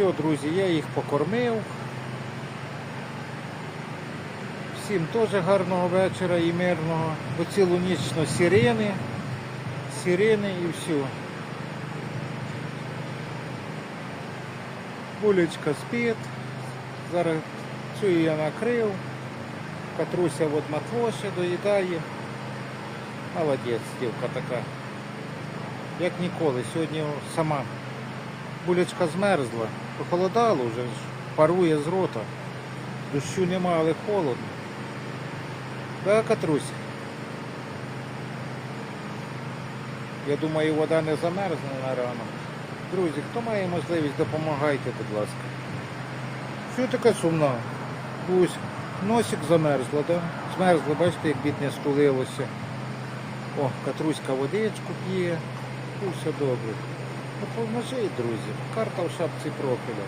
Все, друзі, я їх покормив. Всім теж гарного вечора і мирного. Бо цілу ніч на сирени. Сирени і все. Булечка спить. Зараз цю я накрив. Катруся от матлоше доїдає. Молодець, дівка така. Як ніколи. Сьогодні сама булечка змерзла. Похолодало вже, парує з рота. Дощу нема, але холодно. Да, Катруся? Я думаю, вода не замерзне на ранок. Друзі, хто має можливість, допомагайте, будь ласка. Що така сумна? Ось, носик замерзла, да? Змерзла, бачите, як бідне стулилося. О, Катруська водичку п'є. Все добре. Поможіть, друзі. Карта в шапці профіля.